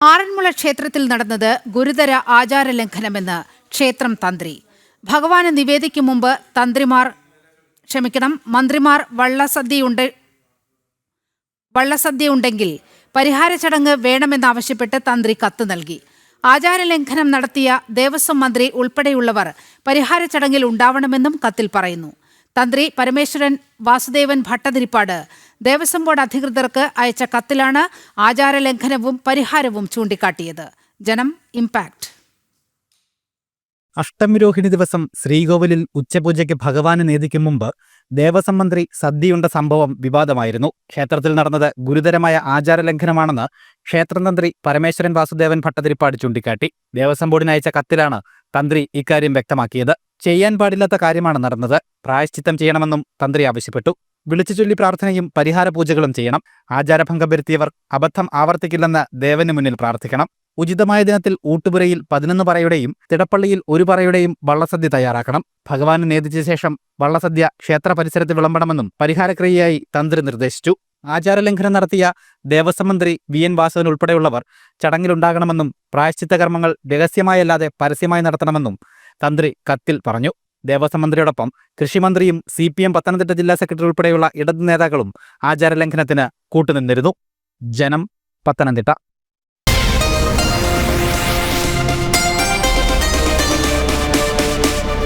ആറന്മുള ക്ഷേത്രത്തിൽ നടന്നത് ഗുരുതര ആചാരലംഘനമെന്ന് ക്ഷേത്രം തന്ത്രി. ഭഗവാന് നിവേദിക്ക് മുമ്പ് തന്ത്രിമാർ ക്ഷമിക്കണം മന്ത്രിമാർ വള്ളസദ്യയുണ്ട് വള്ളസദ്യ ഉണ്ടെങ്കിൽ പരിഹാര ചടങ്ങ് വേണമെന്നാവശ്യപ്പെട്ട് തന്ത്രി കത്ത് നൽകി. ആചാരലംഘനം നടത്തിയ ദേവസ്വം മന്ത്രി ഉൾപ്പെടെയുള്ളവർ പരിഹാര ചടങ്ങിൽ ഉണ്ടാവണമെന്നും കത്തിൽ പറയുന്നു. തന്ത്രി പരമേശ്വരൻ വാസുദേവൻ ഭട്ടതിരിപ്പാട് ദേവസ്വം ബോർഡ് അധികൃതർക്ക് അയച്ച കത്തിലാണ് ആചാരലംഘനവും പരിഹാരവും ചൂണ്ടിക്കാട്ടിയത്. ജനം ഇംപാക്ട്. അഷ്ടമിരോഹിണി ദിവസം ശ്രീകോവിലിൽ ഉച്ചപൂജയ്ക്ക് ഭഗവാന് നേതിക്കും മുമ്പ് ദേവസ്വം മന്ത്രി സദ്യയുണ്ട സംഭവം വിവാദമായിരുന്നു. ക്ഷേത്രത്തിൽ നടന്നത് ഗുരുതരമായ ആചാരലംഘനമാണെന്ന് ക്ഷേത്രതന്ത്രി പരമേശ്വരൻ വാസുദേവൻ ഭട്ടതിരിപ്പാട് ചൂണ്ടിക്കാട്ടി. ദേവസ്വം ബോർഡിന് അയച്ച കത്തിലാണ് തന്ത്രി ഇക്കാര്യം വ്യക്തമാക്കിയത്. ചെയ്യാൻ പാടില്ലാത്ത കാര്യമാണ് നടന്നത്. പ്രായശ്ചിത്തം ചെയ്യണമെന്നും തന്ത്രി ആവശ്യപ്പെട്ടു. വിളിച്ചു ചൊല്ലി പ്രാർത്ഥനയും പരിഹാര പൂജകളും ചെയ്യണം. ആചാരഭംഗം വരുത്തിയവർ അബദ്ധം ആവർത്തിക്കില്ലെന്ന് ദേവന് മുന്നിൽ പ്രാർത്ഥിക്കണം. ഉചിതമായ ദിനത്തിൽ ഊട്ടുപുരയിൽ പതിനൊന്ന് പറയുടെയും തിടപ്പള്ളിയിൽ ഒരു പറയുടെയും വള്ളസദ്യ തയ്യാറാക്കണം. ഭഗവാന് നേതിച്ച ശേഷം വള്ളസദ്യ ക്ഷേത്ര പരിസരത്ത് വിളമ്പണമെന്നും പരിഹാരക്രിയയായി തന്ത്രി നിർദ്ദേശിച്ചു. ആചാരലംഘനം നടത്തിയ ദേവസ്വം മന്ത്രി വി എൻ വാസവൻ ഉൾപ്പെടെയുള്ളവർ ചടങ്ങിലുണ്ടാകണമെന്നും പ്രായശ്ചിത്ത കർമ്മങ്ങൾ രഹസ്യമായല്ലാതെ പരസ്യമായി നടത്തണമെന്നും തന്ത്രി കത്തിൽ പറഞ്ഞു. ദേവസ്വം മന്ത്രിയോടൊപ്പം കൃഷിമന്ത്രിയും സി പി എം പത്തനംതിട്ട ജില്ലാ സെക്രട്ടറി ഉൾപ്പെടെയുള്ള ഇടതു നേതാക്കളും ആചാരലംഘനത്തിന് കൂട്ടുനിന്നിരുന്നു. ജനം പത്തനംതിട്ട.